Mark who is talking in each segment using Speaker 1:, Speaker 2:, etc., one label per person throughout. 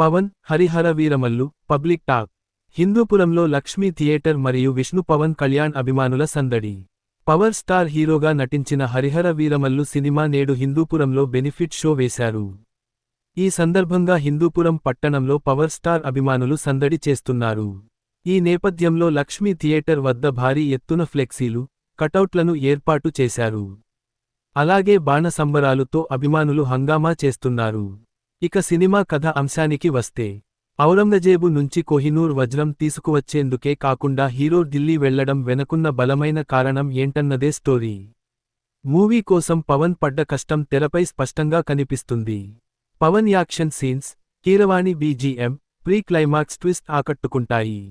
Speaker 1: Pawan Harihara Veeramallu public talk. హిందూపురంలో Lakshmi theatre మరియు విష్ణు పవన్ కళ్యాణ్ అభిమానుల సందడి. పవర్ స్టార్ హీరోగా నటించిన హరిహర వీరమల్లు సినిమా నేడు హిందూపురంలో బెనిఫిట్ షో వేశారు. ఈ సందర్భంగా హిందూపురం పట్టణంలో పవర్ స్టార్ అభిమానులు సందడి చేస్తున్నారు. ఈ నేపథ్యంలో లక్ష్మీ థియేటర్ వద్ద భారీ ఎత్తున ఫ్లెక్సీలు కటౌట్లను ఏర్పాటు చేశారు. అలాగే బాణ సంబరాలుతో అభిమానులు హంగామా చేస్తున్నారు. ఇక సినిమా కథ అంశానికి వస్తే ఔరంగజేబు నుంచి కోహినూర్ వజ్రం తీసుకువచ్చేందుకే కాకుండా హీరో ఢిల్లీ వెళ్ళడం వెనకున్న బలమైన కారణం ఏంటన్నదే స్టోరీ. మూవీ కోసం పవన్ పడ్డ కష్టం తెరపై స్పష్టంగా కనిపిస్తుంది. Pawan action scenes Keeravani BGM pre climax twist ఆకట్టుకుంటాయి.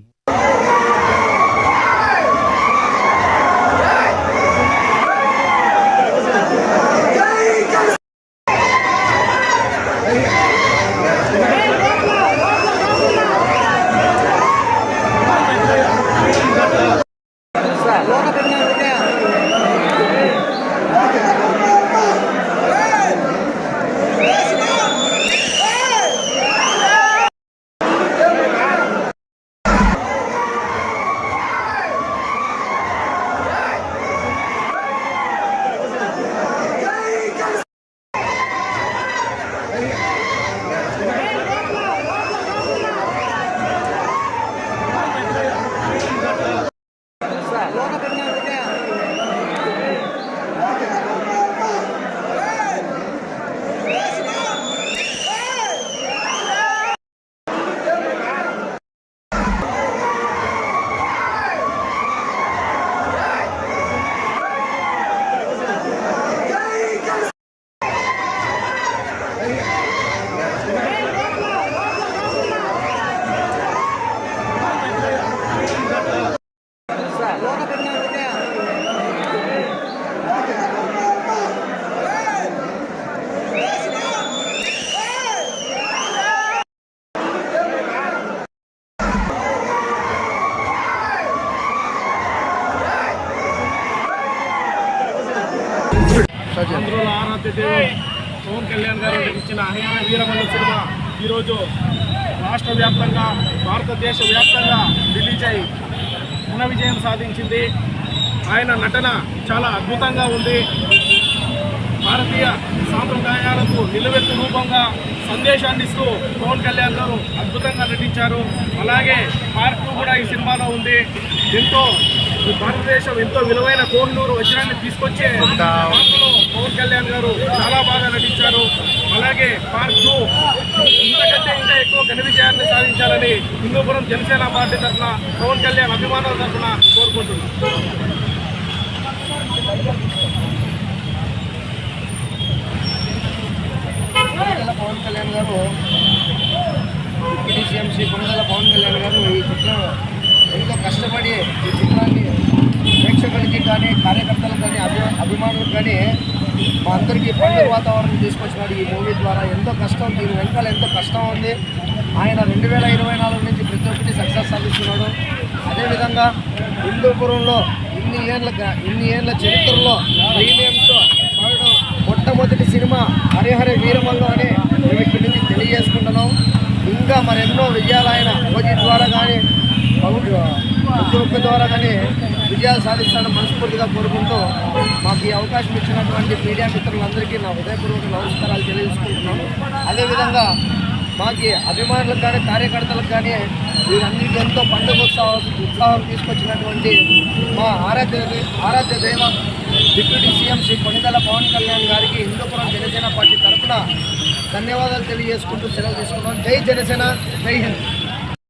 Speaker 2: ఆంధ్రుల ఆరాధ్య దేవుడు పవన్ కళ్యాణ్ గారు నటించిన హరియాణ వీరమల్ల సినిమా ఈరోజు రాష్ట్ర వ్యాప్తంగా భారతదేశ వ్యాప్తంగా రిలీజ్ అయి ఘన విజయం సాధించింది. ఆయన నటన చాలా అద్భుతంగా ఉంది. భారతీయ సాంప్రదాయాలకు నిలువెత్తు రూపంగా సందేశాన్ని ఇస్తూ పవన్ కళ్యాణ్ గారు అద్భుతంగా నటించారు. అలాగే పార్కు కూడా ఈ సినిమాలో ఉంది. ఎంతో ఈ భారతదేశం ఎంతో విలువైన కోహినూరు వజ్రాన్ని తీసుకొచ్చే పాత్రలో పవన్ కళ్యాణ్ గారు చాలా బాగా నటించారు. అలాగే పార్ట్ టూ ఇంతకంటే ఇంకా ఎక్కువ ఘన విజయాన్ని సాధించాలని హిందూపురం జనసేన పార్టీ తరఫున పవన్ కళ్యాణ్ అభిమానుల తరఫున కోరుకుంటున్నాను
Speaker 3: పవన్ కళ్యాణ్ గారు డిప్యూటీ సీఎం శ్రీ పవన్ కళ్యాణ్ గారు ఈ చిత్రం ఎంతో కష్టపడి ఈ చిత్రాన్ని ప్రేక్షకులకి కానీ కార్యకర్తలకు కానీ అభి అభిమానులకు కానీ మా అందరికీ పండుగ వాతావరణం తీసుకొచ్చినాడు ఈ మూవీ ద్వారా. ఎంతో కష్టం దీని వెనకాల ఎంతో కష్టం ఉంది. ఆయన రెండు వేల ఇరవై నాలుగు నుంచి ప్రతి ఒక్కటి సక్సెస్ సాధిస్తున్నాడు. అదేవిధంగా హిందూపురంలో ఇన్ని ఏళ్ళ ఇన్ని ఏళ్ళ చరిత్రలో ప్రీమియంతో పడడం మొట్టమొదటి సినిమా హరిహర వీరమల్లు అని మేము ఇక్కడి నుంచి తెలియజేసుకుంటున్నాం. ఇంకా మరెన్నో విజయాలు ఆయన ఓజీ ద్వారా కానీ ప్రతి ఒక్క ద్వారా కానీ విజయాలు సాధిస్తానని మనస్ఫూర్తిగా కోరుకుంటూ మాకు ఈ అవకాశం ఇచ్చినటువంటి మీడియా మిత్రులందరికీ నా హృదయపూర్వక నమస్కారాలు తెలియజేసుకుంటున్నాను. అదేవిధంగా మాకి అభిమానులకు కానీ కార్యకర్తలకు కానీ వీరందరికీ ఎంతో పండుగ ఉత్సాహం ఉత్సాహం తీసుకొచ్చినటువంటి మా ఆరాధ్య ఆరాధ్య దైవ డిప్యూటీ సీఎం శ్రీ కొనిదల పవన్ కళ్యాణ్ గారికి హిందూపురం జనసేన పార్టీ తరఫున ధన్యవాదాలు తెలియజేసుకుంటూ సెలవు తీసుకున్నాం జై జనసేన జై హింద్.